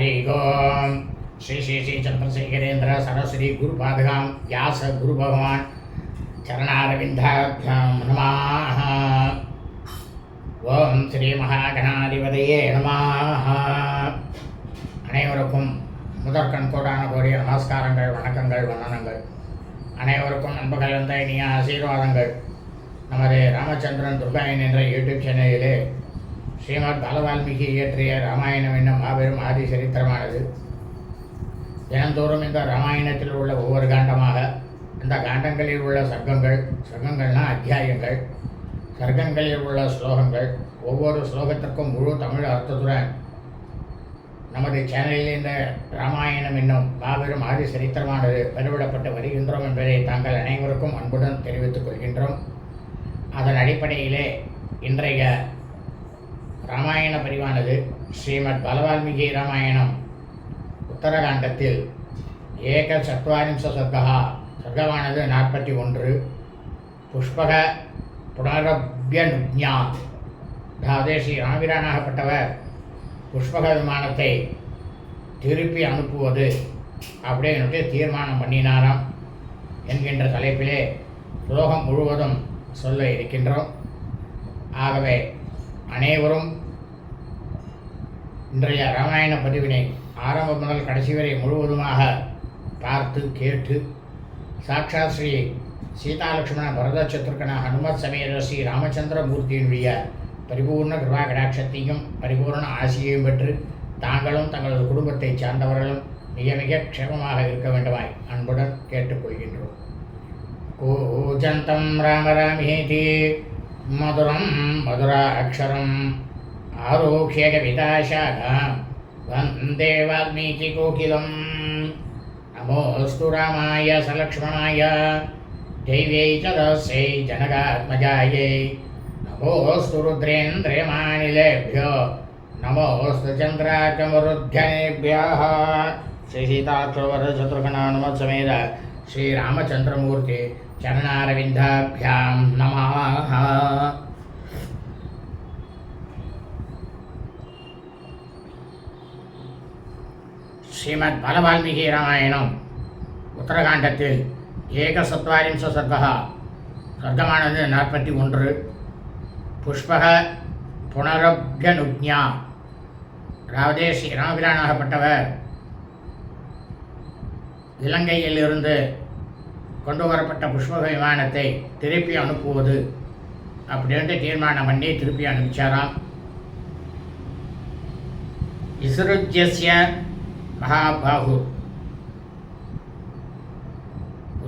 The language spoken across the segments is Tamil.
ஹரி ஓம் ஸ்ரீ ஸ்ரீ ஸ்ரீ சந்திரசேகரேந்திர சரஸ்வதி குரு பாதகாம். யாச குரு பகவான். சரணாரவிந்தாபியம் நமாக ஓம் ஸ்ரீ மகாகணாதிபதியே நமாக அனைவருக்கும் முதற்கண் கோடான கோடிய நமஸ்காரங்கள் வணக்கங்கள் வண்ணனங்கள் அனைவருக்கும் நண்பர்கள் வந்த இனிய ஆசீர்வாதங்கள். நமது ராமச்சந்திரன் துர்காயன் என்ற யூடியூப் சேனலிலே ஸ்ரீமத் பாலவால்மீகி இயற்றிய ராமாயணம் என்னும் மாபெரும் ஆதி சரித்திரமானது. தினந்தோறும் இந்த ராமாயணத்தில் உள்ள ஒவ்வொரு காண்டமாக இந்த காண்டங்களில் உள்ள சர்க்கங்கள் சர்க்கங்கள்னா அத்தியாயங்கள் சர்க்கங்களில் உள்ள ஸ்லோகங்கள் ஒவ்வொரு ஸ்லோகத்திற்கும் முழு தமிழ் அர்த்தத்துடன் நமது சேனலில் இந்த ராமாயணம் என்னும் மாபெரும் ஆதி சரித்திரமானது பெருவிடப்பட்டு வருகின்றோம் என்பதை தாங்கள் அனைவருக்கும் அன்புடன் தெரிவித்துக் கொள்கின்றோம். அதன் அடிப்படையிலே இன்றைய ராமாயண பதிவானது ஸ்ரீமத் பலவால்மீகி ராமாயணம். உத்தரகாண்டத்தில் ஏக சத்வாரிம்ச சர்க்கா சர்க்கமானது நாற்பத்தி ஒன்று. புஷ்பக புனரபியனுஜா அதாவது ஸ்ரீ ராமபிரானாகப்பட்டவர் புஷ்பக விமானத்தை திருப்பி அனுப்புவது அப்படின்னு தீர்மானம் பண்ணினாராம் என்கின்ற தலைப்பிலே ஸ்லோகம் முழுவதும் சொல்ல இருக்கின்றோம். ஆகவே அனைவரும் இன்றைய ராமாயண பதிவினை ஆரம்பம் முதல் கடைசி வரை முழுவதுமாக பார்த்து கேட்டு சாட்சா ஸ்ரீ சீதாலட்சுமண பரத சத்ருக்கன ஹனுமத் சமேத ஸ்ரீ ராமச்சந்திரமூர்த்தியினுடைய பரிபூர்ண கிருபா கடாட்சத்தையும் பரிபூர்ண ஆசியையும் பெற்று தாங்களும் தங்களது குடும்பத்தைச் சார்ந்தவர்களும் மிக மிக க்ஷேமமாக இருக்க வேண்டுமாய் அன்புடன் கேட்டுக்கொள்கின்றோம். கூஜந்தம் ராமராமேதி மதுரம் மதுரா அக்ஷரம் आरोह्य कविताशाखां वन्दे वाल्मीकिकोकिलं नमोऽस्तु रामाय सलक्ष्मणाय दैव्यै च दस्यै जनकात्मजायै नमोऽस्तु रुद्रेन्द्रियमानिलेभ्यो नमोऽस्तु चन्द्रार्कमरुध्यनेभ्यः श्रीसीताक्षवरशत्रुघ्नानुमत्समेत श्रीरामचन्द्रमूर्ति चरणारविन्दाभ्यां नमः ஸ்ரீமத் பலவால்மீகி ராமாயணம். உத்தரகாண்டத்தில் ஏகசத்வாரிம்ச சர்க்கா சர்க்கமானது நாற்பத்தி ஒன்று. புஷ்பக புனரப்யனுஜா அதாவது ஸ்ரீ ராமபிரானாகப்பட்டவர். இலங்கையிலிருந்து கொண்டு வரப்பட்ட புஷ்பக விமானத்தை திருப்பி அனுப்புவது அப்படின்ட்டு தீர்மானம் பண்ணி திருப்பி அனுப்பிச்சாராம். இசுருஜ்யஸ்ய மகாபாகு.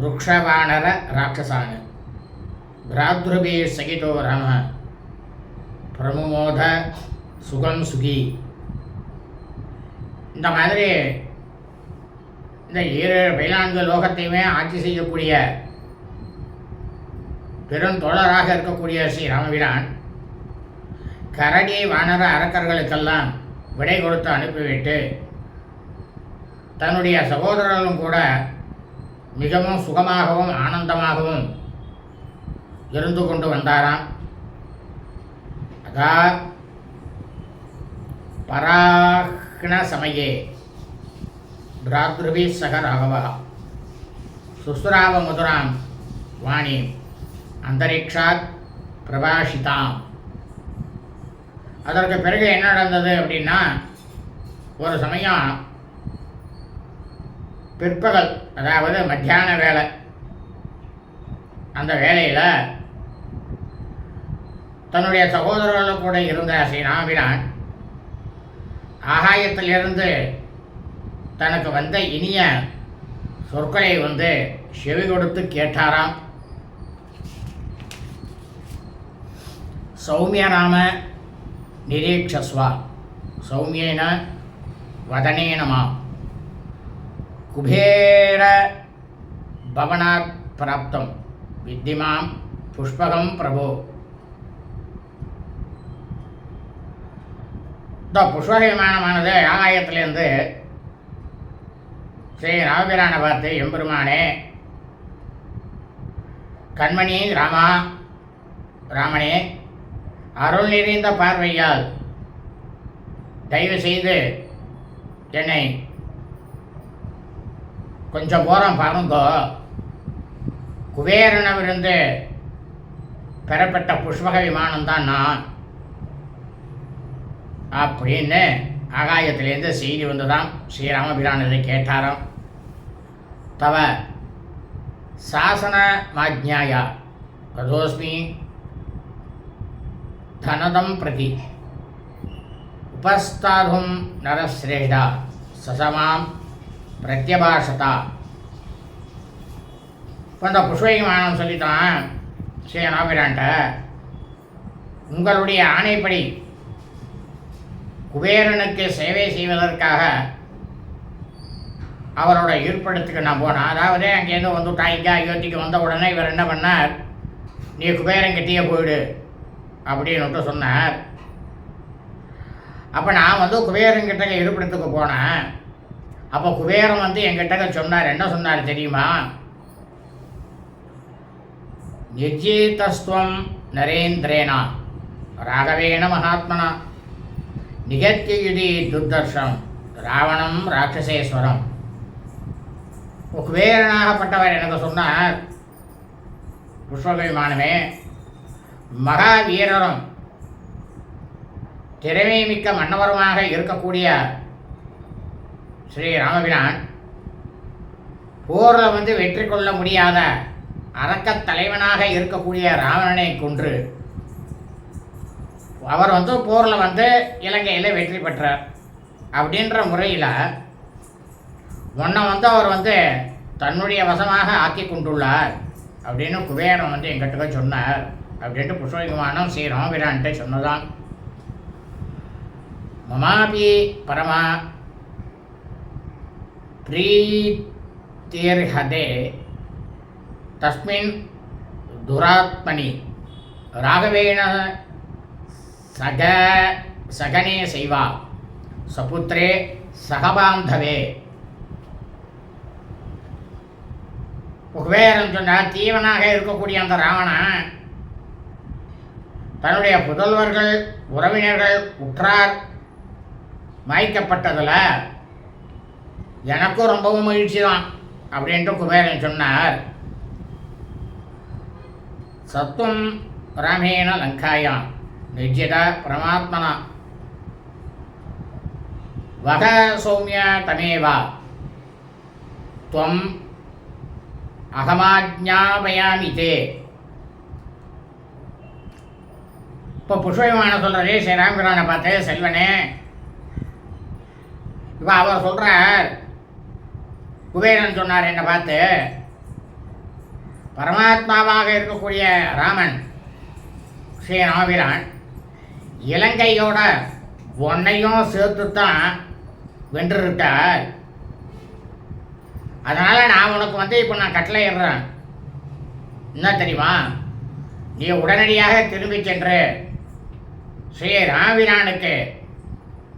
ருக்ஷவாணர ராட்சசான. பிராத்ருபி சகிதோ ராம. பிரமுமோத சுகம் சுகி. இந்த மாதிரி இந்த ஏழு பதினான்கு லோகத்தையுமே ஆட்சி செய்யக்கூடிய பெருந்தோழராக இருக்கக்கூடிய ஸ்ரீ ராமபிரான் கரடி வானர அரக்கர்களுக்கெல்லாம் விடை கொடுத்து அனுப்பிவிட்டு தன்னுடைய சகோதரர்களும் கூட மிகவும் சுகமாகவும் ஆனந்தமாகவும் இருந்து கொண்டு வந்தாராம். அதா பராக்ன சமயே பிராத்ருவி சக ராகவா. சுஸ்ராவ மதுராம் வாணி அந்தரிக்ஷாத் பிரபாஷிதாம். அதற்கு பிறகு என்ன நடந்தது அப்படின்னா ஒரு சமயம் பிற்பகல் அதாவது மத்தியான வேலை. அந்த வேலையில் தன்னுடைய சகோதரர்களும் கூட இருந்த ஸ்ரீராமிரான் ஆகாயத்திலிருந்து தனக்கு வந்த இனிய சொற்களை வந்து செவி கொடுத்து கேட்டாராம். சௌமியராம நிரீட்சஸ்வா. சௌமியேன வதனேனமாம். குபேர பவனாத் பிராப்தம் வித்திமாம் புஷ்பகம் பிரபு இந்த புஷ்பக விமானமானது ஆகாயத்திலேருந்து ஸ்ரீ ராமபிரானை பார்த்து எம்பெருமானே கண்மணி ராமா ராமனே அருள் நிறைந்த பார்வையால் தயவு செய்து என்னை கொஞ்சம் போகிறோம் பாருங்கோ. குபேரனவிருந்து பெறப்பட்ட புஷ்பக விமானம்தான் நான். அப்படின்னு ஆகாயத்திலேருந்து செய்தி வந்ததாம். ஸ்ரீராமபிரான் இதை கேட்டாராம். தவ சாசன மாஜ்ஞாயா கதோஸ்மி தனதம் பிரதி உபஸ்தாதும் நரஸ்ரேஷ்டா சசமாம் பிரத்யபாஷதா. இப்போ இந்த புஷ்பகிமானம் சொல்லித்தான் ஸ்ரீ ராமபிரான்ட்ட உங்களுடைய ஆணைப்படி குபேரனுக்கு சேவை செய்வதற்காக அவரோட இருப்பிடத்துக்கு நான் போனேன். அதாவது அங்கேருந்து வந்துட்டான் இங்கே அயோத்திக்கு வந்த உடனே இவர் என்ன பண்ணார்? நீ குபேரன் கிட்டேயே போயிடு அப்படின்னுட்டு சொன்னார். அப்போ நான் வந்து குபேரன் கிட்ட இருப்பிடத்துக்கு போனேன். அப்போ குபேரம் வந்து என்கிட்ட சொன்னார். என்ன சொன்னார் தெரியுமா? நிர்ஜீதஸ்துவம் நரேந்திரேனா. ராகவேண மகாத்மனா. நிகத்தியுதி துர்தர்ஷம் ராவணம் ராட்சசேஸ்வரம். குபேரனாகப்பட்டவர் எனக்கு சொன்னார். புஷ்பபிமானமே மகாவீரரும் திறமை மிக்க மன்னவருமாக இருக்கக்கூடிய ஸ்ரீ ராமபிரான் போரில் வந்து வெற்றி கொள்ள முடியாத அரக்கத் தலைவனாக இருக்கக்கூடிய ராவணனை கொன்று அவர் வந்து போரில் வந்து இலங்கையில் வெற்றி பெற்றார். அப்படின்ற முறையில் முன்ன வந்து அவர் வந்து தன்னுடைய வசமாக ஆக்கி கொண்டுள்ளார் அப்படின்னு குபேரன் வந்து எங்கிட்ட சொன்னார் அப்படின்ட்டு புஷ்பகுமானம் ஸ்ரீ ராமபிரான்ட்டு சொன்னதான். மமாபி பரமா பிரீத்திர்ஹதே தஸ்மின் துராத்மணி ராகவேண சக சகனே செய்வா சபுத்திரே சகபாந்தவே குபேரன் சொன்னால் தீவனாக இருக்கக்கூடிய அந்த ராவணன் தன்னுடைய புதல்வர்கள் உறவினர்கள் உற்றார் மாய்க்கப்பட்டதில் எனக்கும் ரொம்பவும் மகிழ்ச்சி தான் அப்படின்ட்டு குபேரன் சொன்னார். சத்துவம் ராமேண லங்காயாம் நிஜித பரமாத்மனா. வக சௌமிய தமேவா. துவம் அகமாஜாபயாமி தே. இப்போ புஷ்பவிமான சொல்கிறதே ஸ்ரீராம்பிரானை பார்த்து செல்வனே. இப்போ அவர் சொல்கிறார் குபேரன் சொன்னார் என்னை பார்த்து பரமாத்மாவாக இருக்கக்கூடிய ராமன் ஸ்ரீ ராமபிரான் இலங்கையோட உன்னையும் சேர்த்து தான் வென்றிருக்கார் அதனால் நான் உனக்கு வந்து இப்போ நான் கட்டளை இடுறேன் என்ன தெரியுமா? நீ உடனடியாக திரும்பி சென்று ஸ்ரீ ராமிரானுக்கு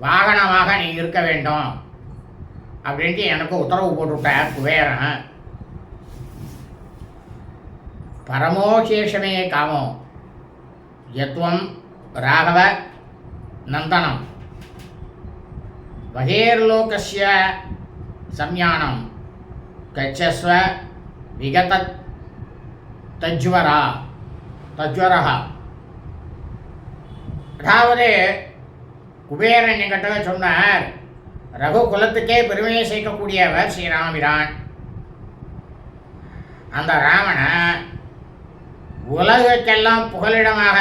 வாகனமாக நீ இருக்க வேண்டும். அப்படின்ட்டு எனக்கு உத்தரவு போட்டுவிட்டார் குபேரன் பரமோசேஷமே காமோ யத்வம் ராகவ நந்தனம் பகேர்லோகஸ்ய சம்யானம் கச்சஸ்வ விகத தஜ்வரா தஜ்வரா அதாவது குபேரன் என்கிட்ட சொன்னார் ரகு குலத்துக்கே பெருமையை சேர்க்கக்கூடியவர் ஸ்ரீராமிரான். அந்த ராமனை உலகுக்கெல்லாம் புகலிடமாக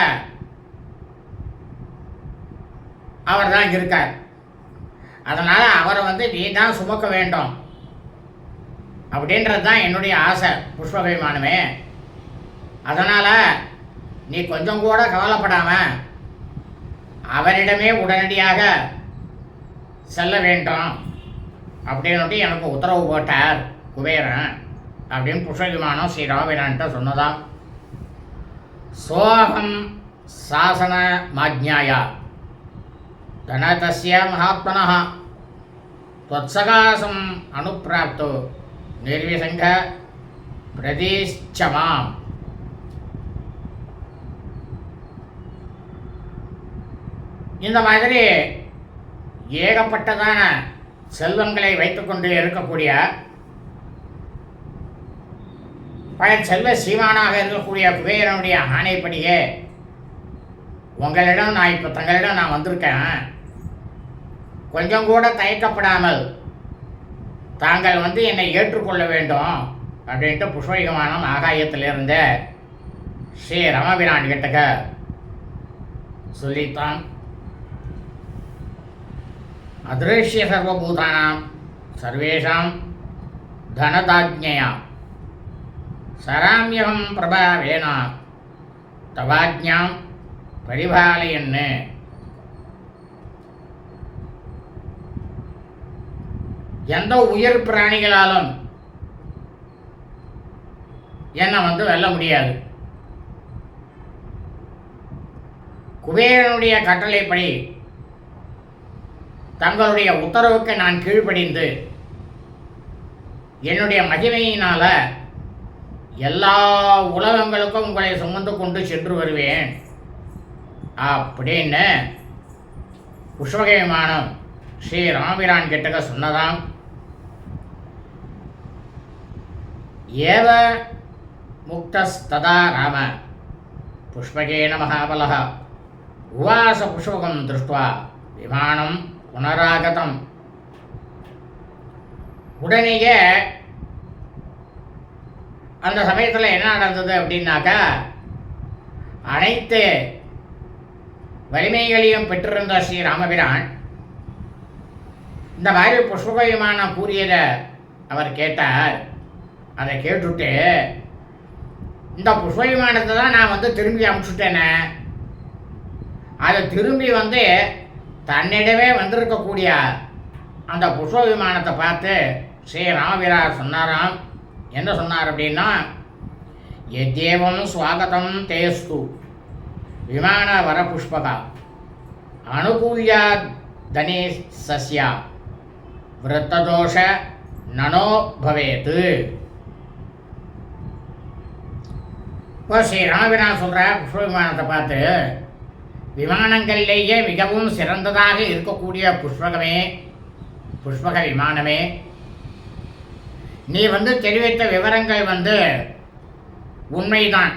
அவர் தான் இருக்கார். அதனால் அவரை வந்து நீ தான் சுமக்க வேண்டும். அப்படின்றது தான் என்னுடைய ஆசை புஷ்பபிமானமே. அதனால் நீ கொஞ்சம் கூட கவலைப்படாமல் அவரிடமே உடனடியாக செல்ல வேண்டாம். அப்படின்னுட்டு எனக்கு உத்தரவு போட்டார். குபேரன். அப்படின்னு புஷ்பவிமானம் ஸ்ரீ ராவினன்ட்ட சொன்னதாம். சோகம் சாசன மாஜ்ஞாயா. தனதஸ்ய மகாத்மனா தொத்சகாசம் அனுப்பிராப்தோ நிர்விசங்க பிரதிஷ்சமாம். இந்த மாதிரி ஏகப்பட்டதான செல்வங்களை வைத்துக்கொண்டு இருக்கக்கூடிய பல செல்வ சீமானாக இருக்கக்கூடிய குபேரனுடைய ஆணைப்படியே உங்களிடம் நான் இப்போ தங்களிடம் நான் வந்திருக்கேன். கொஞ்சம் கூட தயக்கப்படாமல் தாங்கள் வந்து என்னை ஏற்றுக்கொள்ள வேண்டும் அப்படின்ட்டு புஷ்பவிமானம் ஆகாயத்திலிருந்து ஸ்ரீ ரமபிரான் கிட்டக்க சொல்லித்தான். அதிருஷ்ய சர்வபூதானாம் சர்வேஷாம் தனதாஜ்ஞயா சராமியகம் பிரபாவேனா தவாஜ்ஞாம் பரிபாலயன்னு எந்த உயிர் பிராணிகளாலும் என்னை வந்து வெல்ல முடியாது. குபேரனுடைய கட்டளைப்படி தங்களுடைய உத்தரவுக்கு நான் கீழ்ப்படிந்து என்னுடைய மகிமையினால எல்லா உலகங்களுக்கும் உங்களை சுமந்து கொண்டு சென்று வருவேன். அப்படின்னு புஷ்பக விமானம் ஸ்ரீ ராமிரான் கிட்டக சொன்னதாம். ஏவ முக்தஸ்ததா ராம புஷ்பகேன மகாபலக உவாச புஷ்பகம் திருஷ்டுவா. விமானம் புனராகதம். உடனேயே அந்த சமயத்தில் என்ன நடந்தது அப்படின்னாக்கா அனைத்து வலிமைகளையும் பெற்றிருந்த ஸ்ரீ ராமபிரான் இந்த மாதிரி புஷ்பக விமானம் கூறியதை அவர் கேட்டார். அதை கேட்டுட்டு இந்த புஷ்ப விமானத்தை தான் நான் வந்து திரும்பி அனுப்பிச்சுட்டேனே அதை திரும்பி வந்து தன்னிடமே வந்திருக்கக்கூடிய அந்த புஷ்ப விமானத்தை பார்த்து ஸ்ரீ ராமவீரார் சொன்னாராம். என்ன சொன்னார் அப்படின்னா எத்தேவம் ஸ்வாகதம் தேஸ்து. விமான வர புஷ்பகா. அனுகூல்யா தனே சஸ்யா. விரத்ததோஷ நனோ பவேத்து. இப்போ ஸ்ரீ ராமபிரான் சொல்கிற புஷ்ப விமானத்தை பார்த்து விமானங்களிலேயே மிகவும் சிறந்ததாக இருக்கக்கூடிய புஷ்பகமே புஷ்பக விமானமே. நீ வந்து தெரிவித்த விவரங்கள் வந்து உண்மைதான்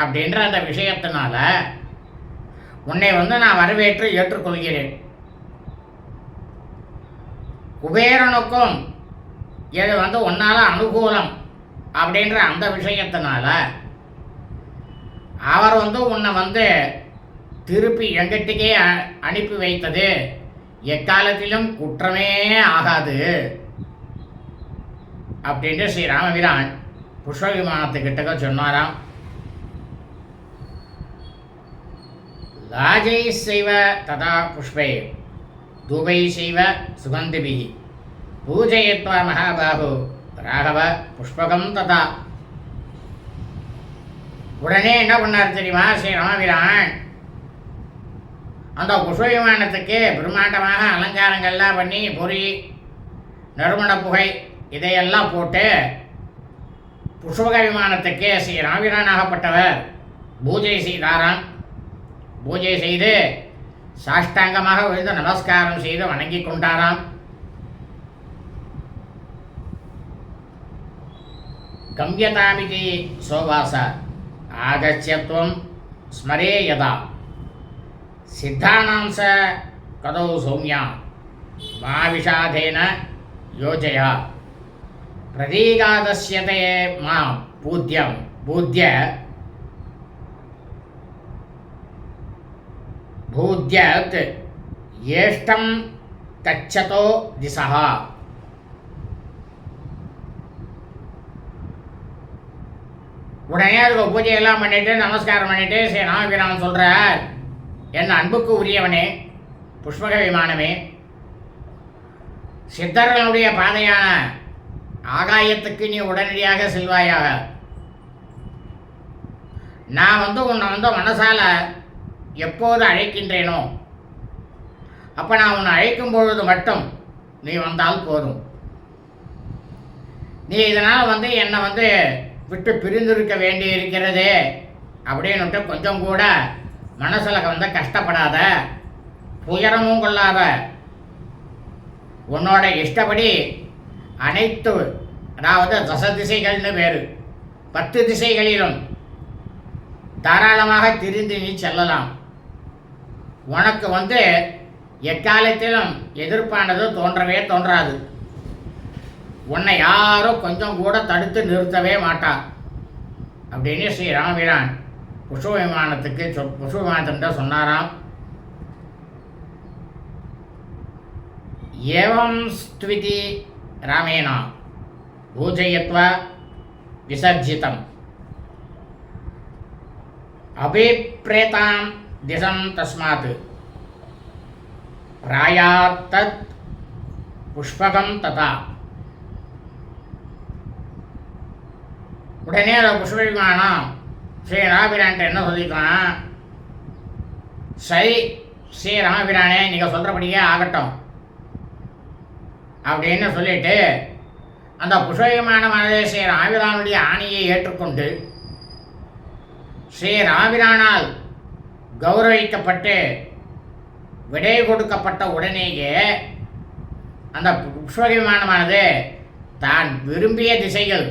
அப்படின்ற அந்த விஷயத்தினால உன்னை வந்து நான் வரவேற்று ஏற்றுக்கொள்கிறேன். குபேரனுக்கும் இது வந்து உன்னால அனுகூலம் அப்படின்ற அந்த விஷயத்தினால அவர் வந்து உன்னை வந்து திருப்பி எங்கிட்டுக்கே அனுப்பி வைத்தது. எக்காலத்திலும் குற்றமே ஆகாது. அப்படின்ட்டு ஸ்ரீ ராமபிரான் புஷ்ப விமானத்துக்கிட்டக்க சொன்னாராம். லாஜை செய்வ ததா புஷ்பே தூபை செய்வ சுகந்திபிகி பூஜயத்வா மகாபாகு ராகவ புஷ்பகம் ததா. உடனே என்ன பண்ணார் தெரியுமா ஸ்ரீ ராமபிரான்? அந்த புஷ்ப விமானத்துக்கு பிரம்மாண்டமாக அலங்காரங்கள்லாம் பண்ணி பொறி நறுமண புகை இதையெல்லாம் போட்டு புஷ்பக விமானத்துக்கு ஸ்ரீ ராமபிரானாகப்பட்டவர் பூஜை செய்தாராம். பூஜை செய்து சாஷ்டாங்கமாக விழுந்து நமஸ்காரம் செய்து வணங்கி கொண்டாராம். கம்யதாமிதி சோபாச ஆகச்சியத்துவம் ஸ்மரேயதா சித்தானாம் ச கதௌ சௌமியா மா விஷாதேன யோஜயா பிரதீகாதசியதே மா பூத்தியம் பூத்திய பூத்தியத் ஏஷ்டம் தச்சதோ திசா உடனே அதுக்கு பூஜையெல்லாம் பண்ணிட்டு நமஸ்காரம் பண்ணிட்டு சரி நாம சொல்கிறார் என் அன்புக்கு உரியவனே புஷ்பக விமானமே சித்தர்களுடைய பாதையான ஆகாயத்துக்கு நீ உடனடியாக செல்வாயாக. நான் வந்து உன்னை வந்து மனசால எப்போது அழைக்கின்றேனோ அப்போ நான் உன்னை அழைக்கும் பொழுது மட்டும் நீ வந்தால் போதும். நீ இதனால் வந்து என்னை வந்து விட்டு பிரிந்திருக்க வேண்டி இருக்கிறதே அப்படின்னுட்டு கொஞ்சம் கூட மனசில் வந்து கஷ்டப்படாத துயரமும் கொள்ளாத உன்னோட இஷ்டப்படி அனைத்து அதாவது தச திசைகள்னு வேறு பத்து திசைகளிலும் தாராளமாக திரிந்து நீ செல்லலாம். உனக்கு வந்து எக்காலத்திலும் எதிர்ப்பானது தோன்றவே தோன்றாது. உன்னை யாரும் கொஞ்சம் கூட தடுத்து நிறுத்தவே மாட்டா. அப்படின்னு ஸ்ரீ ராமபிரான் புஷ்ப விமானத்துக்கு சொ புஷ்ப விமானத்திட்ட சொன்னாராம். ஏவம் ஸ்துவிதி ராமேனா பூஜயத்வா விசர்ஜிதம். அபிப்ரேதாம் திசம் தஸ்மாத். பிராயாத்தத் புஷ்பகம் ததா. உடனே அந்த புஷ்ப விமானம் ஸ்ரீராபிரான்ட்ட என்ன சொல்லிக்கலாம் சரி ஸ்ரீராமபிரானே நீங்கள் சொல்கிறபடியே ஆகட்டும். அப்படின்னு சொல்லிட்டு அந்த புஷயமான விமானமானது ஸ்ரீ ராமபிரானுடைய ஆணையை ஏற்றுக்கொண்டு ஸ்ரீ ராமபிரானால் கௌரவிக்கப்பட்டு விடை கொடுக்கப்பட்ட உடனேயே அந்த புஷ்பவிமானமானது தான் விரும்பிய திசைகள்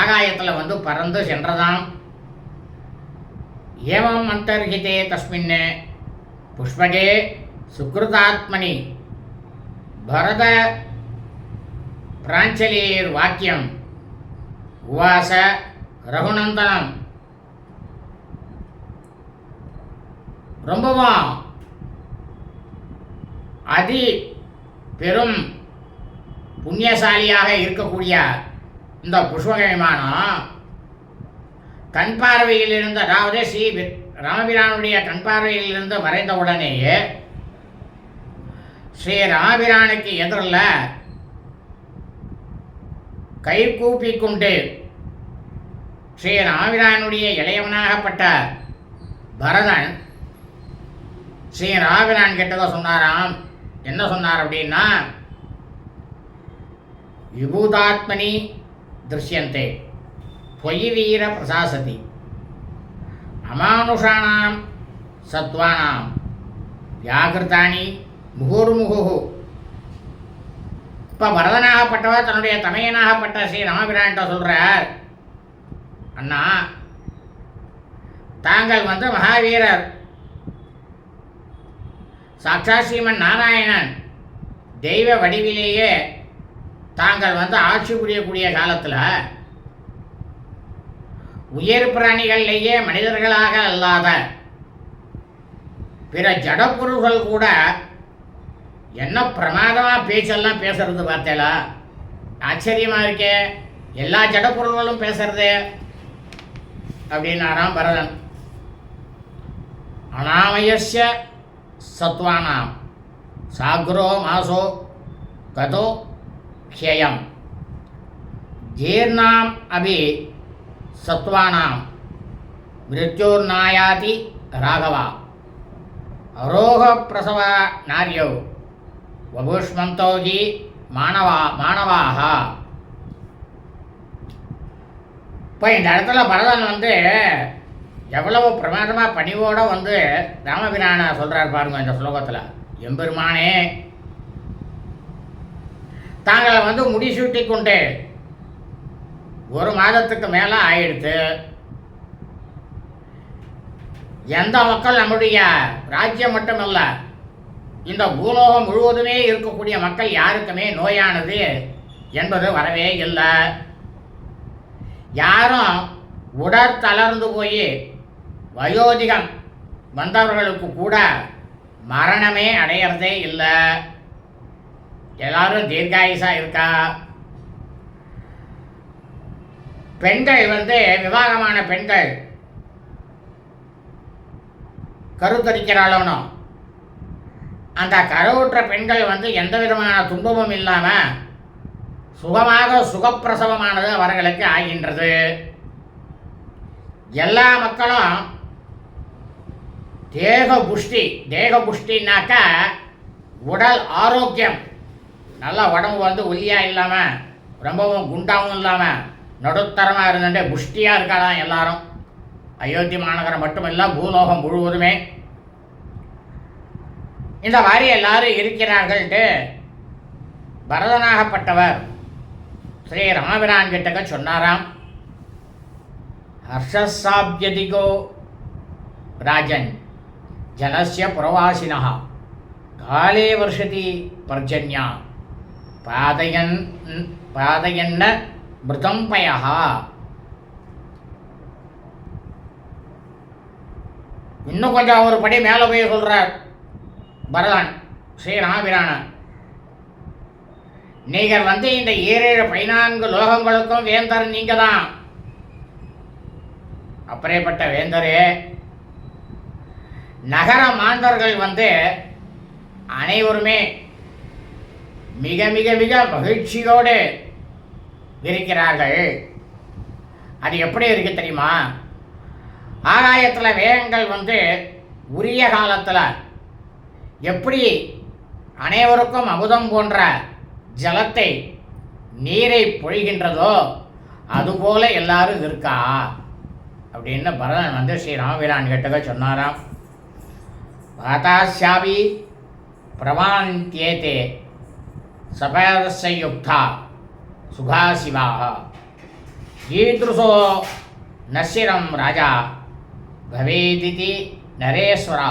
ஆகாயத்தில் வந்து பறந்து சென்றதாம். ஏவம் அந்தர்ஹிதே தஸ்மின் புஷ்பகே சுக்ருதாத்மனி பரத பிராஞ்சலீர் வாக்கியம் உவாச ரகுநந்தனம் ரொம்பவும் அதி பெரும் புண்ணியசாலியாக இருக்கக்கூடிய இந்த புஷ்பக விமானம் கண் பார்வையில் இருந்த அதாவது ஸ்ரீ வி- ராமபிரானுடைய கண் பார்வையில் இருந்து மறைந்த உடனேயே ஸ்ரீ ராமபிரானுக்கு எதிரில் கை கூப்பி கொண்டு ஸ்ரீ ராமபிரானுடைய இளையவனாகப்பட்ட பரதன் ஸ்ரீ ராமபிரான் கிட்டதை சொன்னாராம். என்ன சொன்னார் அப்படின்னா விபூதாத்மனி திருஷ்யந்தே. பொய் வீர பிரசாசதி அமானுஷானாம் சத்வானாம் வியாகிருத்தானி முகோர்முகு இப்போ பரதனாகப்பட்டவர் தன்னுடைய தமையனாகப்பட்ட ஸ்ரீ ராமபிரான்ட்ட சொல்கிறார் அண்ணா தாங்கள் வந்து மகாவீரர் சாட்சா ஸ்ரீமன் நாராயணன் தெய்வ வடிவிலேயே தாங்கள் வந்து ஆட்சி புரியக்கூடிய காலத்தில் உயர் பிராணிகளிலேயே மனிதர்களாக அல்லாத பிற ஜடப்பொருள்கள் கூட என்ன பிரமாதமாக பேச்செல்லாம் பேசுறது பார்த்தேலா? ஆச்சரியமாக இருக்கே. எல்லா ஜடப்பொருள்களும் பேசுறது அப்படின்னாராம் பரதன். அனாமயஸ்ய சத்வானாம். சாக்ரோ மாசோ கதோ க்ஷயம் ஜீர்ணாம் அபி சத்வானாம் மிருத்யோர்நாயாதி ராகவா அரோக பிரசவ நாரியோ வபுஷ்மந்தோகி மாணவா மாணவாக இப்போ இந்த இடத்துல பரதன் வந்து எவ்வளவு பிரமாதமாக பணிவோட வந்து ராமபிரான சொல்கிறார் பாருங்க இந்த ஸ்லோகத்தில். எம்பெருமானே தாங்களை வந்து முடிசூட்டி கொண்டு ஒரு மாதத்துக்கு மேலே ஆயிடுத்து. எந்த மக்கள் நம்முடைய ராஜ்யம் மட்டுமல்ல இந்த பூலோகம் முழுவதுமே இருக்கக்கூடிய மக்கள் யாருக்குமே நோயானது என்பது வரவே இல்லை. யாரும் உடற் தளர்ந்து போய் வயோதிகம் வந்தவர்களுக்கு கூட மரணமே அடையிறதே இல்லை. எல்லாரும் தீர்காயுசாக இருக்கா? பெண்கள் வந்து விவாகமான பெண்கள். கருத்தரிக்கிறாளோனோ அந்த கருவுற்ற பெண்கள் வந்து எந்த விதமான துன்பமும் இல்லாமல் சுகமாக சுகப்பிரசவமானது அவர்களுக்கு ஆகின்றது. எல்லா மக்களும் தேக புஷ்டி தேக புஷ்டினாக்கா உடல் ஆரோக்கியம். நல்லா உடம்பு வந்து ஒல்லியாக இல்லாமல் ரொம்பவும் குண்டாகவும் இல்லாமல் நடுத்தரமாக இருந்துட்டு புஷ்டியாக இருக்காளாம் எல்லாரும். அயோத்தி மாநகரம் மட்டுமல்ல பூலோகம் முழுவதுமே. இந்த மாதிரி எல்லாரும் இருக்கிறார்கள்ட்டு பரதனாகப்பட்டவர் ஸ்ரீ ராமபிரான் கிட்டக்க சொன்னாராம். ஹர்ஷசாப்யதிகோ ராஜன் ஜலசிய புறவாசினா காலே வருஷதி பர்ஜன்யா பாதையன் பாதையன்ன மிருதம்பயா இன்னும் கொஞ்சம் ஒரு படி மேலே போய் சொல்கிறார் பரதன் ஸ்ரீராமிரான நீங்கள் வந்து இந்த ஈரேழு பதினான்கு லோகங்களுக்கும் வேந்தர் நீங்கள் தான் அப்படியேப்பட்ட வேந்தரே நகர மாந்தர்கள் வந்து அனைவருமே மிக மிக மிக மகிழ்ச்சியோடு இருக்கிறார்கள். அது எப்படி இருக்கு தெரியுமா? ஆகாயத்தில் வேகங்கள் வந்து உரிய காலத்தில் எப்படி அனைவருக்கும் அமுதம் போன்ற ஜலத்தை நீரை பொழிகின்றதோ அதுபோல எல்லாரும் இருக்கா? அப்படின்னு பரதன் வந்து ஸ்ரீ ராமவீரான் கிட்டக்க சொன்னாராம். வாதாஸ்யாபி பிரமாந்தியேதே சபதஸ்ய சுகாசிவாக ஈதృశோ நசிரம் ராஜா. பவேதிதி நரேஸ்வரா.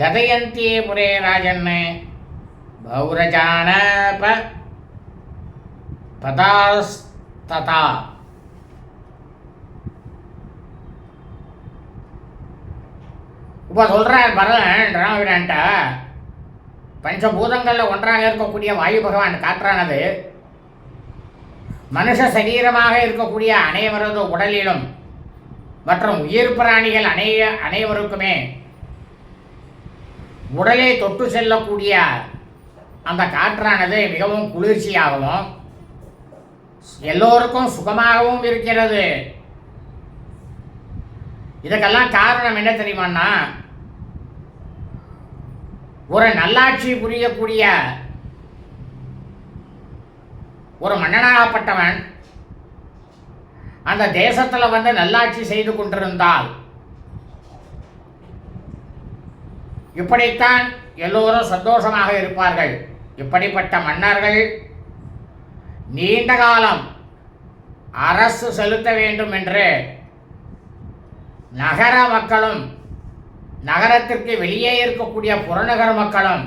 கதையந்தே புரே ராஜன் பௌரஜானப பதாஸ்ததா. இப்போ சொல்கிறார் பரதன் ராமவீரன்ட்ட பஞ்சபூதங்களில் ஒன்றாக இருக்கக்கூடிய வாயு பகவான் காற்றானது மனுஷ சரீரமாக இருக்கக்கூடிய அனைவரது உடலிலும் மற்றும் உயிர் பிராணிகள் அனைய அனைவருக்குமே உடலை தொட்டு செல்லக்கூடிய அந்த காற்றானது மிகவும் குளிர்ச்சியாகவும் எல்லோருக்கும் சுகமாகவும் இருக்கிறது. இதுக்கெல்லாம் காரணம் என்ன தெரியுமான்னா ஒரு நல்லாட்சி புரியக்கூடிய ஒரு மன்னனாகப்பட்டவன் அந்த தேசத்தில் வந்து நல்லாட்சி செய்து கொண்டிருந்தால் இப்படித்தான் எல்லோரும் சந்தோஷமாக இருப்பார்கள். இப்படிப்பட்ட மன்னர்கள் நீண்ட காலம் அரசு செலுத்த வேண்டும் என்று நகர மக்களும் நகரத்திற்கு வெளியே இருக்கக்கூடிய புறநகர மக்களும்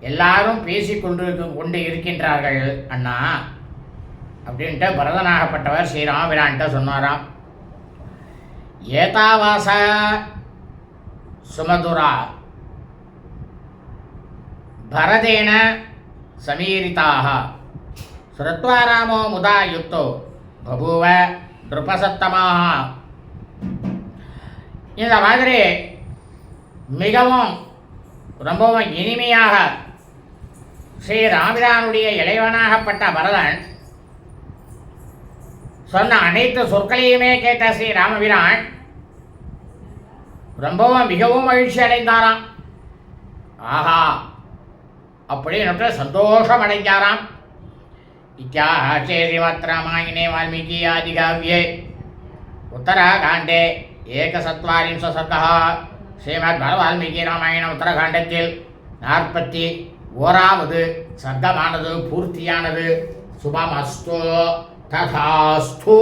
எல்லாரும் பேசிக்கொண்டு கொண்டு இருக்கின்றார்கள். அண்ணா அப்படின்ட்டு பரதனாகப்பட்டவர் ஸ்ரீராமபிரான்ட்ட சொன்னாராம். ஏதாவாச சுமதுரா பரதேன சமீரிதாக ஸ்ருத்வாராமோ முதா யுக்தோ பபூவ நிருபசத்தமாக இந்த மாதிரி மிகவும் ரொம்பவும் இனிமையாக ஸ்ரீராமிரானுடைய இளைவனாகப்பட்ட பரதன் சொன்ன அனைத்து சொற்களையுமே கேட்ட ஸ்ரீ ராமபிரான் ரொம்பவும் மிகவும் மகிழ்ச்சி அடைந்தாராம். ஆஹா அப்படின்னு சந்தோஷம் அடைந்தாராம் இத்தியாச்சே ஸ்ரீமத் ராமாயணே வால்மீகி ஆதிகாவியே. உத்தராகாண்டே ஏகசத்வாரிம்ச சர்க்கா ஸ்ரீமத் பரவால்மீகி ராமாயண உத்தரகாண்டத்தில் நாற்பத்தி ஓராவது சப்தமானது பூர்த்தியானது. சுபமஸ்து ததாஸ்து.